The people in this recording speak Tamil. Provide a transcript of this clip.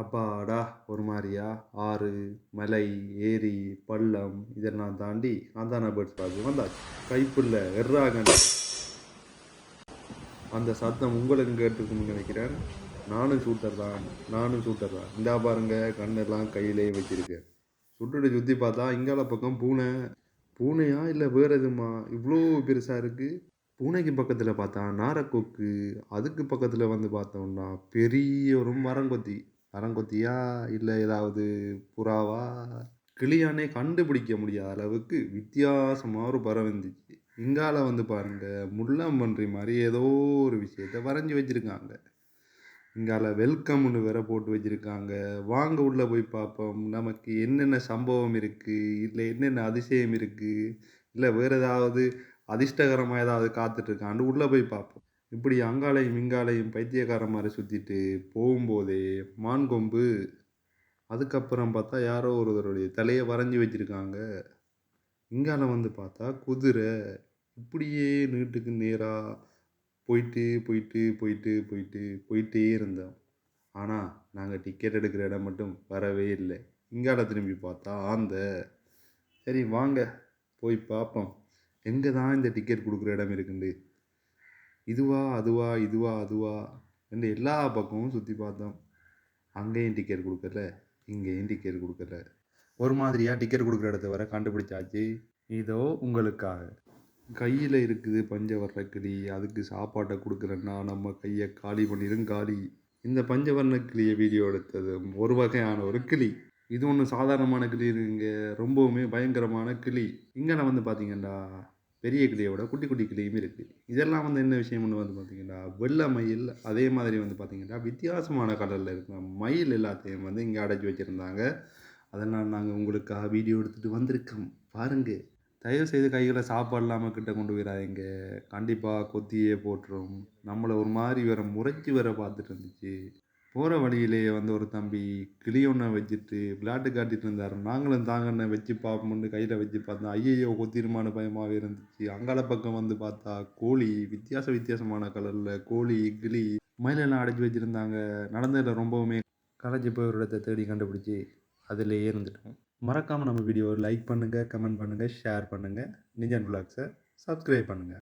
அப்பாடா ஒரு மாதிரியா ஆறு மலை ஏரி பள்ளம் இதெல்லாம் தாண்டி ஆந்தானா பேர்ட்ஸ் பார்க்கு வந்தாச்சு. கைப்புள்ள எர்ராகன். அந்த சத்தம் உங்களுக்கு கேட்டுருக்குன்னு நினைக்கிறேன். நானும் ஷூட்டர் தான். நானும் ஷூட்டர் தான். இந்தா பாருங்க கண்ணெல்லாம் கையிலேயே வச்சுருக்கேன் சுட்டுட்டு சுற்றி பார்த்தா இங்கால பக்கம் பூனை. பூனையா இல்லை வேறு எதுமா? இவ்வளோ பெருசாக இருக்குது பூனைக்கு பக்கத்தில் பார்த்தா நாரக்கொக்கு. அதுக்கு பக்கத்தில் வந்து பார்த்தோம்னா பெரிய ஒரு மரங்கொத்தி. கரங்கொத்தியா இல்லை ஏதாவது புறாவா? கிளியானே கண்டுபிடிக்க முடியாத அளவுக்கு வித்தியாசமாக ஒரு பறவை இருந்துச்சு. இங்கால வந்து பாருங்க முள்ளம்பன்றி மாதிரி ஏதோ ஒரு விஷயத்த வரைஞ்சி வச்சுருக்காங்க. இங்கால வெல்கம்னு வேற போட்டு வச்சுருக்காங்க. வாங்க உள்ளே போய் பார்ப்போம். நமக்கு என்னென்ன சம்பவம் இருக்குது இல்லை என்னென்ன அதிசயம் இருக்குது இல்லை வேறு ஏதாவது அதிர்ஷ்டகரமாக ஏதாவது காத்துட்ருக்கான்னு உள்ளே போய் பார்ப்போம். இப்படி அங்காலையும் இங்காலையும் பைத்தியக்கார மாதிரி சுற்றிட்டு போகும்போதே மான் கொம்பு அதுக்கப்புறம் பார்த்தா யாரோ ஒருவருடைய தலையை வரைஞ்சி வச்சுருக்காங்க. இங்கால வந்து பார்த்தா குதிரை இப்படியே நீட்டுக்கு நேராக போயிட்டு போயிட்டு போயிட்டு போயிட்டு போயிட்டே இருந்தோம் ஆனால் நாங்கள் டிக்கெட் எடுக்கிற இடம் மட்டும் வரவே இல்லை. இங்கால திரும்பி பார்த்தா ஆந்த சரி வாங்க போய் பார்ப்போம். எங்கே தான் இந்த டிக்கெட் கொடுக்குற இடம் இருக்குண்டு? இதுவா அதுவா இதுவா அதுவா என்று எல்லா பக்கமும் சுற்றி பார்த்தோம். அங்கேயும் டிக்கெட் கொடுக்கல இங்கேயும் டிக்கெட் கொடுக்கல. ஒரு மாதிரியாக டிக்கெட் கொடுக்குற இடத்த வர கண்டுபிடிச்சாச்சு. இதோ உங்களுக்காக. கையில் இருக்குது பஞ்ச கிளி அதுக்கு சாப்பாட்டை கொடுக்குறேன்னா நம்ம கையை காலி பண்ணிடும் காலி. இந்த பஞ்சவர்ண கிளியை வீடியோ எடுத்தது ஒரு வகையான ஒரு கிளி. இது ஒன்றும் சாதாரணமான கிளி இங்கே ரொம்பவுமே பயங்கரமான கிளி. இங்கே வந்து பார்த்தீங்கன்னா பெரிய கிளியை விட குட்டி குட்டி கிளியும் இருக்குது இதெல்லாம் வந்து என்ன விஷயம்னு வந்து பார்த்தீங்கன்னா வெள்ளை மயில் அதே மாதிரி வந்து பார்த்தீங்கன்னா வித்தியாசமான கலரில் இருக்கிற மயில் எல்லாத்தையும் வந்து இங்கே அடைச்சி வச்சுருந்தாங்க. அதெல்லாம் நாங்கள் உங்களுக்காக வீடியோ எடுத்துகிட்டு வந்திருக்கோம். பாருங்கள் தயவு செய்து கைகளை சாப்பாடு இல்லாமல் கிட்ட கொண்டு போயிடாதீங்க. கண்டிப்பாக கொத்தியே போட்டுரும். நம்மளை ஒரு மாதிரி வேற முறைச்சி வேற பார்த்துட்டு இருந்துச்சு. போகிற வழியிலேயே வந்து ஒரு தம்பி கிளி ஒன்றை வச்சுட்டு விளையாட்டு காட்டிகிட்டு இருந்தார். நாங்களும் தாங்கண்ணே வச்சு பார்ப்போம்னு கையில் வச்சு பார்த்தோம். ஐயையோ கொத்திருமான பயமாகவே இருந்துச்சு. அங்கால பக்கம் வந்து பார்த்தா கோழி வித்தியாச வித்தியாசமான கலரில் கோழி கிளி மயிலெல்லாம் அடைச்சி வச்சுருந்தாங்க. நடந்ததில் ரொம்பவுமே களைச்சி போய் ஒரு இடத்தை தேடி கண்டுபிடிச்சி அதிலேயே இருந்துட்டோம். மறக்காமல் நம்ம வீடியோவை லைக் பண்ணுங்கள் கமெண்ட் பண்ணுங்கள் ஷேர் பண்ணுங்கள் நிஜன் ப்ளாக்ஸை சப்ஸ்கிரைப் பண்ணுங்கள்